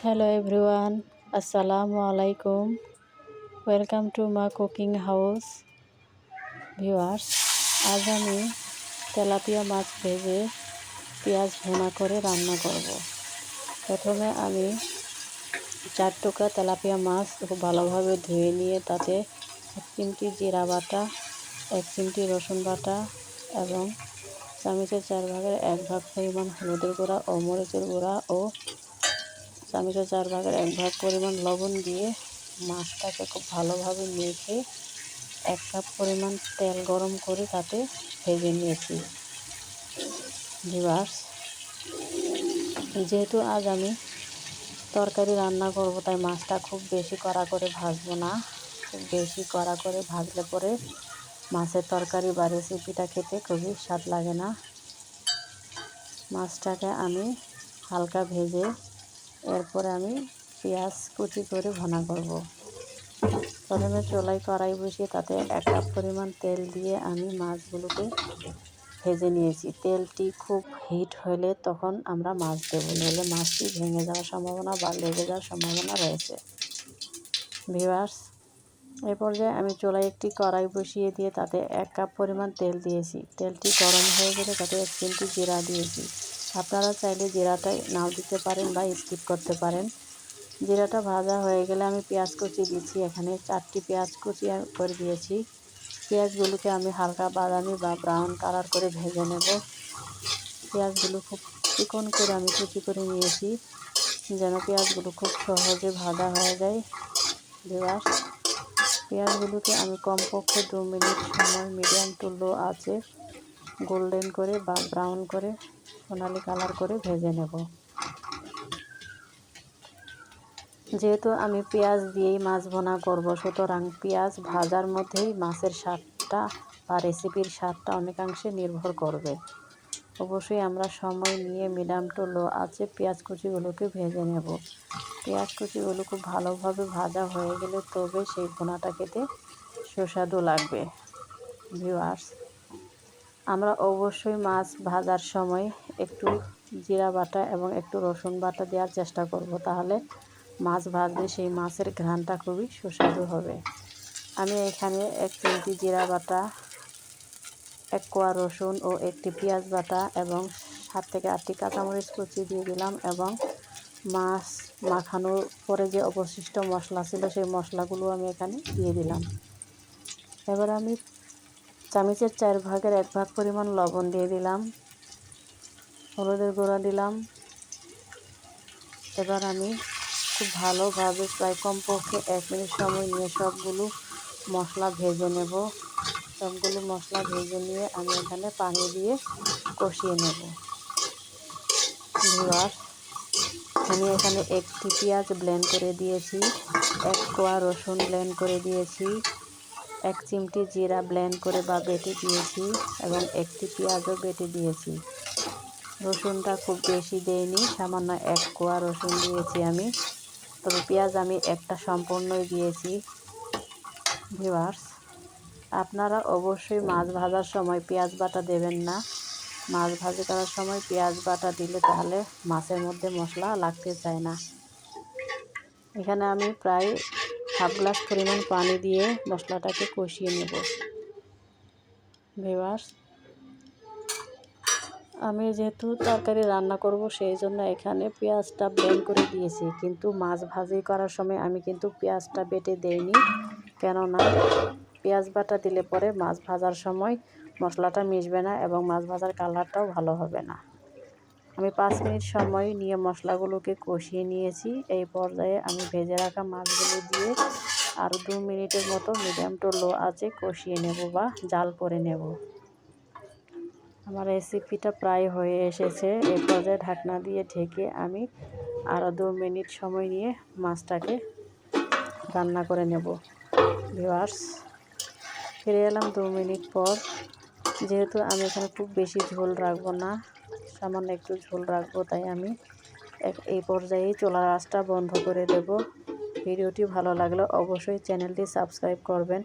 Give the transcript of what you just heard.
Hello everyone আসসালামু আলাইকুম welcome to Maa cooking house viewers আজ আমি তেলাপিয়া মাছ ভেজে পেঁয়াজ ভুনা করে রান্না করব। প্রথমে আমি চার টুকরা তেলাপিয়া মাছ খুব ভালোভাবে ধুয়ে নিয়ে তাতে এক চিমটি জিরা বাটা, এক চিমটি রসুন বাটা এবং চামচের চার ভাগের এক ভাগ পরিমাণ হলুদের গুঁড়া ও মরিচের গুঁড়া ও চামচের চার ভাগের এক ভাগ পরিমাণ লবণ দিয়ে মাছটাকে খুব ভালোভাবে মেখে এক কাপ পরিমাণ তেল গরম করে তাতে ভেজে নিয়েছি ভিভার্স যেহেতু আজ আমি তরকারি রান্না করব তাই মাছটা খুব বেশি কড়া করে ভাজবো না খুব বেশি কড়া করে ভাজলে পরে মাছের তরকারি বা রেসিপিটা খেতে খুবই স্বাদ লাগে না মাছটাকে আমি হালকা ভেজে এরপরে আমি পেঁয়াজ কুচি করে ভনা করব। প্রথমে চোলাই কড়াই বসিয়ে তাতে এক কাপ পরিমাণ তেল দিয়ে আমি মাছগুলোকে ভেজে নিয়েছি। তেলটি খুব হিট হলে তখন আমরা মাছ দেবো নইলে মাছটি ভেঙে যাওয়ার সম্ভাবনা বা লেগে যাওয়ার সম্ভাবনা রয়েছে। ভিভার্স এ পর্যায়ে আমি চোলাই একটি কড়াই বসিয়ে দিয়ে তাতে এক কাপ পরিমাণ তেল দিয়েছি। তেলটি গরম হয়ে গেলে তাতে এক চিমটি জিরা দিয়েছি। আপনারা চাইলে জিরাটা নাও দিতে পারেন বা স্কিপ করতে পারেন। জিরাটা ভাজা হয়ে গেলে আমি পেঁয়াজ কুচি দিচ্ছি এখানে চারটি পেঁয়াজ কুচি করে দিয়েছি। পেঁয়াজগুলোকে আমি হালকা বাদামি বা ব্রাউন কালার করে ভেজে নেব। পেঁয়াজগুলো খুব চিকন করে আমি কুচি করে নিয়েছি, যেন পেঁয়াজগুলো খুব সহজে ভাজা হয়ে যায়। দেওয়ার পেঁয়াজগুলোকে আমি কমপক্ষে দু মিনিট সময় মিডিয়াম টু আছে। গোল্ডেন করে বা ব্রাউন করে সোনালি কালার করে ভেজে নেব। যেহেতু আমি পেঁয়াজ দিয়েই মাছ ভোনা করব, সুতরাং পেঁয়াজ ভাজার মধ্যেই মাছের স্বাদটা বা রেসিপির স্বাদটা অনেকাংশে নির্ভর করবে। অবশ্যই আমরা সময় নিয়ে মিডিয়াম টু লো আছে পেঁয়াজ কুচিগুলোকে ভেজে নেব। পেঁয়াজ কুচিগুলো খুব ভালোভাবে ভাজা হয়ে গেলে তবে সেই ভোনাটা খেতে সুস্বাদু লাগবে। ভিউ ভিউয়ার্স আমরা অবশ্যই মাছ ভাজার সময় একটু জিরা বাটা এবং একটু রসুন বাটা দেওয়ার চেষ্টা করব। তাহলে মাছ ভাজলে সেই মাছের ঘ্রাণটা খুবই সুস্বাদু হবে। আমি এখানে এক চিমটি জিরা বাটা, এক কোয়া রসুন ও একটি পেঁয়াজ বাটা এবং সাত থেকে আটটি কাঁচামরিচ কুচি দিয়ে দিলাম এবং মাছ মাখানোর পরে যে অবশিষ্ট মশলা ছিল সেই মশলাগুলো আমি এখানে দিয়ে দিলাম। এবার আমি চামিচের চার ভাগের এক ভাগ পরিমাণ লবণ দিয়ে দিলাম। হলুদের গুঁড়া দিলাম। এবার আমি খুব ভালোভাবে প্রায় কমপক্ষে এক মিনিট সময় নিয়ে সবগুলো মশলা ভেজে নেব। সবগুলো মশলা ভেজে নিয়ে আমি এখানে পানি দিয়ে কষিয়ে নেব। ভিওয়ার আমি এখানে একটি পেঁয়াজ ব্লেন্ড করে দিয়েছি, এক কোয়া রসুন ব্লেন্ড করে দিয়েছি। এক চিমটি জিরা ব্লেন্ড করে বা বেটে দিয়েছি এবং একটি পেঁয়াজও বেটে দিয়েছি। রসুনটা খুব বেশি দেয়নি সামান্য এক কোয়া রসুন দিয়েছি আমি। তবে পেঁয়াজ আমি একটা সম্পূর্ণই দিয়েছি ভিওয়ার্স আপনারা অবশ্যই মাছ ভাজার সময় পেঁয়াজ বাটা দেবেন না। মাছ ভাজি করার সময় পেঁয়াজ বাটা দিলে তাহলে মাছের মধ্যে মশলা লাগতে চায় না। এখানে আমি প্রায় হাফ গ্লাস পরিমাণ পানি দিয়ে মশলাটাকে কষিয়ে নেব। ভিওয়ার্স আমি যেহেতু তরকারি রান্না করব, সেই জন্য এখানে পেঁয়াজটা ব্লেন্ড করে দিয়েছি। কিন্তু মাছ ভাজি করার সময় আমি কিন্তু পেঁয়াজটা বেটে দেইনি। কেননা পেঁয়াজ বাটা দিলে পরে মাছ ভাজার সময় মশলাটা মিশবে না এবং মাছ ভাজার কালারটাও ভালো হবে না। আমি পাঁচ মিনিট সময় নিয়ে মশলাগুলোকে কষিয়ে নিয়েছি। এই পর্যায়ে আমি ভেজে রাখা মাছগুলো দিয়ে আর দু মিনিটের মতো মিডিয়াম টু লো আছে কষিয়ে নেব বা জাল করে নেব। আমার রেসিপিটা প্রায় হয়ে এসেছে। এই পর্যায়ে ঢাকনা দিয়ে ঢেকে আমি আরও দু মিনিট সময় নিয়ে মাছটাকে রান্না করে নেব। ভিওয়ার্স ফিরে এলাম দু মিনিট পর। যেহেতু আমি এখানে খুব বেশি ঝোল রাখব না সামান্য একটু ঝোল রাখব, তাই আমি এই পর্যায়েই চোলা রাসটা বন্ধ করে দেব। ভিডিওটি ভালো লাগলে অবশ্যই চ্যানেলটি সাবস্ক্রাইব করবেন।